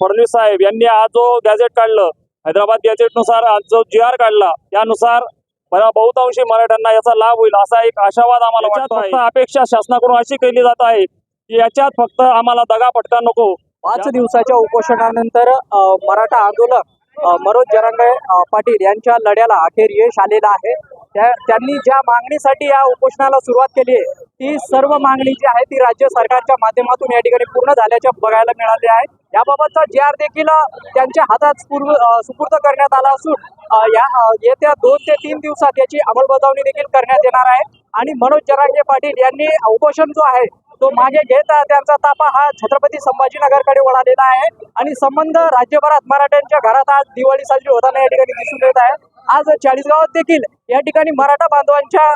फडणवीस साहेब यांनी आज जो गॅझेट काढलं हैदराबाद गॅझेटनुसार आज जो जी आर काढला त्यानुसार बहुतांशी मराठ्यांना याचा लाभ होईल असा एक आशावाद आम्हाला वाटतो अपेक्षा शासनाकडून अशी केली जात आहे की याच्यात फक्त आम्हाला दगा फटका नको. पाच दिवसाच्या उपोषणानंतर मराठा आंदोलक मनोज जरांगे पाटील यांच्या लढ्याला अखेर यश आलेलं आहे. त्या त्यांनी ज्या मागणीसाठी या उपोषणाला सुरुवात केली आहे ती सर्व मागणी जी आहे ती राज्य सरकारच्या माध्यमातून या ठिकाणी पूर्ण झाल्याच्या बघायला मिळाले आहे. याबाबतचा जे आर देखील त्यांच्या हातात पूर्व सुपूर्द करण्यात आला असून या येत्या दोन ते तीन दिवसात याची अंमलबजावणी देखील करण्यात येणार आहे. आणि मनोज जरांगे पाटील यांनी उपोषण जो आहे तो मागे घेत त्यांचा तापा हा छत्रपती संभाजीनगरकडे वळालेला आहे. आणि संबंध राज्यभरात मराठ्यांच्या घरात आज दिवाळी साजरी होताना या ठिकाणी दिसून येत आहे. आज चाळीसगावात देखील या ठिकाणी मराठा बांधवांच्या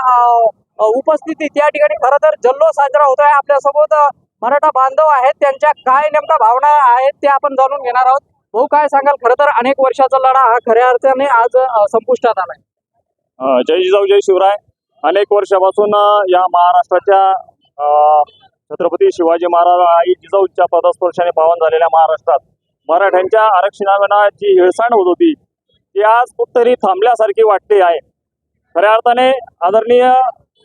उपस्थितीत या ठिकाणी खरं तर जल्लोष साजरा होत आहे. आपल्यासोबत मराठा बांधव आहेत. त्यांच्या काय नेमका भावना आहेत ते आपण जाणून घेणार आहोत. भाऊ काय सांगाल? खरं तर अनेक वर्षाचा लढा हा खऱ्या अर्थाने आज संपुष्टात आलाय. जय जिजाऊ जय शिवराय. अनेक वर्षापासून या महाराष्ट्राच्या अं, छत्रपती शिवाजी महाराज आई जिजाऊच्या पदस्पर्शाने पावन झालेल्या महाराष्ट्रात मराठ्यांच्या आरक्षणाविना जी हिळसाण होत होती की आज कुठतरी थांबल्यासारखी वाटते आहे. खऱ्या अर्थाने आदरणीय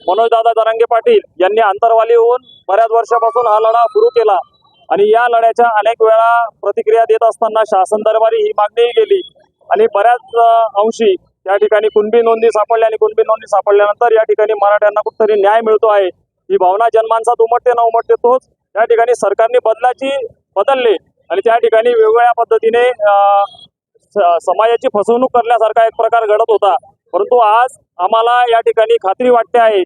मनोजदादा जरांगे पाटील यांनी अंतरवाली होऊन बऱ्याच वर्षापासून हा लढा सुरू केला आणि या लढ्याच्या अनेक वेळा प्रतिक्रिया देत असताना शासन दरबारी ही मागणीही गेली आणि बऱ्याच अंशी या ठिकाणी कुणबी नोंदी सापडल्या आणि कुणबी नोंदी सापडल्यानंतर या ठिकाणी मराठ्यांना कुठतरी न्याय मिळतो आहे. ही भावना जन्मांचा उमटते ना उमटते तोच या ठिकाणी सरकारने बदलाची बदलले आणि त्या ठिकाणी वेगवेगळ्या पद्धतीने समाजाची फसवणूक करण्यासारखा एक प्रकार घडत होता. परंतु आज आम्हाला या ठिकाणी खात्री वाटते आहे.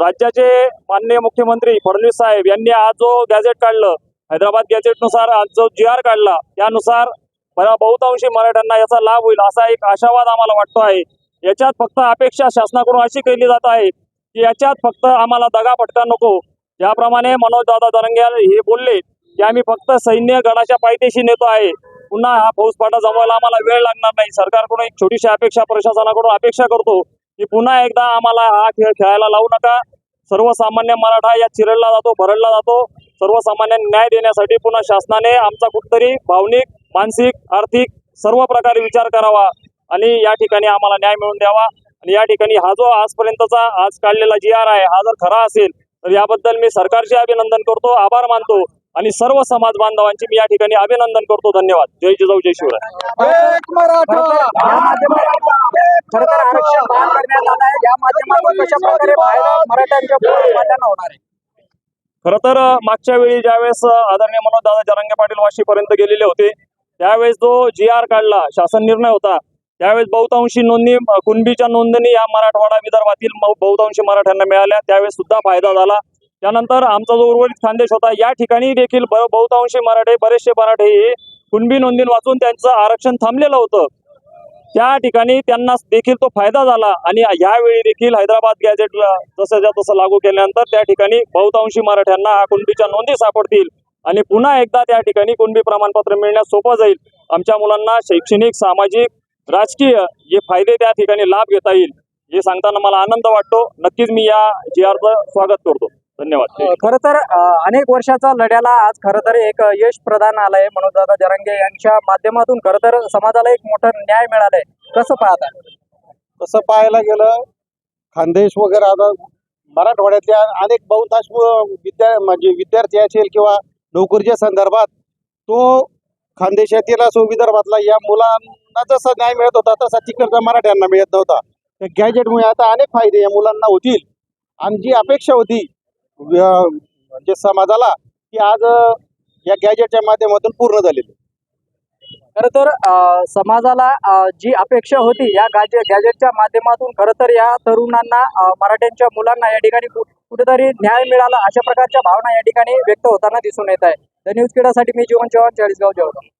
राज्याचे माननीय मुख्यमंत्री फडणवीस साहेब यांनी आज जो गॅझेट काढलं हैदराबाद गॅझेटनुसार आज जो जी आर काढला त्यानुसार बहुतांशी मराठ्यांना याचा लाभ होईल असा एक आशावाद आम्हाला वाटतो आहे. याच्यात फक्त अपेक्षा शासनाकडून अशी केली जात आहे की याच्यात फक्त आम्हाला दगा फटका नको. ज्याप्रमाणे मनोजदादा दरंग्याल हे बोलले की आम्ही फक्त सैन्य गडाच्या पायथ्याशी नेतो आहे. पुन्हा हा फौजफाटा जमवायला आम्हाला वेळ लागणार नाही. सरकारकडून एक छोटीशी अपेक्षा प्रशासनाकडून अपेक्षा करतो की पुन्हा एकदा आम्हाला हा खेळ खेळायला लावू नका. सर्वसामान्य मराठा या चिरडला जातो भरडला जातो. सर्वसामान्य न्याय देण्यासाठी पुन्हा शासनाने आमचा कुठतरी भावनिक मानसिक आर्थिक सर्व प्रकारे विचार करावा आणि या ठिकाणी आम्हाला न्याय मिळवून द्यावा. आणि या ठिकाणी हा जो आजपर्यंतचा आज काढलेला जी आर आहे हा जर खरा असेल तर याबद्दल मी सरकारचे अभिनंदन करतो आभार मानतो आणि सर्व समाज बांधवांचे मी या ठिकाणी अभिनंदन करतो. धन्यवाद. जय जिजाऊ जय शिवराय. खरं तर आरक्षण बहाल करण्यात आलं आहे. या माध्यमातून कशा प्रकारे फायदा मराठ्यांच्या बांधवांना होणार आहे? खरं तर अ, मागच्या वेळी ज्यावेळेस आदरणीय मनोज दादा जरांगे पाटील वाशीपर्यंत गेलेले होते त्यावेळेस जो जी आर काढला शासन निर्णय होता त्यावेळेस बहुतांशी नोंदणी कुणबीच्या नोंदणी या मराठवाडा विदर्भातील बहुतांशी मराठ्यांना मिळाल्या. त्यावेळेस सुद्धा फायदा झाला. त्यानंतर आमचा जो उर्वरित खानदेश होता या ठिकाणी देखील बहुतांशी मराठे बरेचसे मराठे हे कुणबी नोंदी वाचून त्यांचं आरक्षण थांबलेलं होतं. त्या ठिकाणी त्यांना देखील तो फायदा झाला आणि यावेळी देखील हैदराबाद गॅझेट जसंच्या तसं लागू केल्यानंतर त्या ठिकाणी बहुतांशी मराठ्यांना कुणबीच्या नोंदी सापडतील आणि पुन्हा एकदा त्या ठिकाणी कुणबी प्रमाणपत्र मिळण्यास सोपं जाईल. आमच्या मुलांना शैक्षणिक सामाजिक राजकीय जे फायदे त्या ठिकाणी लाभ घेता येईल हे सांगताना मला आनंद वाटतो. नक्कीच मी या जी आरचं स्वागत करतो. धन्यवाद. खर तर अनेक वर्षाचा लढ्याला आज खरं तर एक यश प्रदान आलंय. मनोजदादा जरांगे यांच्या माध्यमातून खरं तर समाजाला एक मोठा न्याय मिळालाय. कसं पाहता? तसं पाहायला गेलं खानदेश वगैरे आता मराठवाड्यातल्या अनेक बहुतांश विद्या म्हणजे विद्यार्थी असेल किंवा नोकरीच्या संदर्भात तो खानदेशातील असो विदर्भातला या मुलांना जसा न्याय मिळत होता तसा तिकडचा मराठ्यांना मिळत नव्हता. त्या गॅजेटमुळे आता अनेक फायदे या मुलांना होतील. आणि जी अपेक्षा होती म्हणजे समाजाला की आज या गॅजेटच्या माध्यमातून पूर्ण झालेली खरं तर समाजाला जी अपेक्षा होती या गाजे गॅजेटच्या माध्यमातून खरं तर या तरुणांना मराठ्यांच्या मुलांना या ठिकाणी कुठेतरी न्याय मिळाला अशा प्रकारच्या भावना या ठिकाणी व्यक्त होताना दिसून येत आहे. द न्यूज किडासाठी मी जीवन चव्हाण चाळीसगाव जळगाव.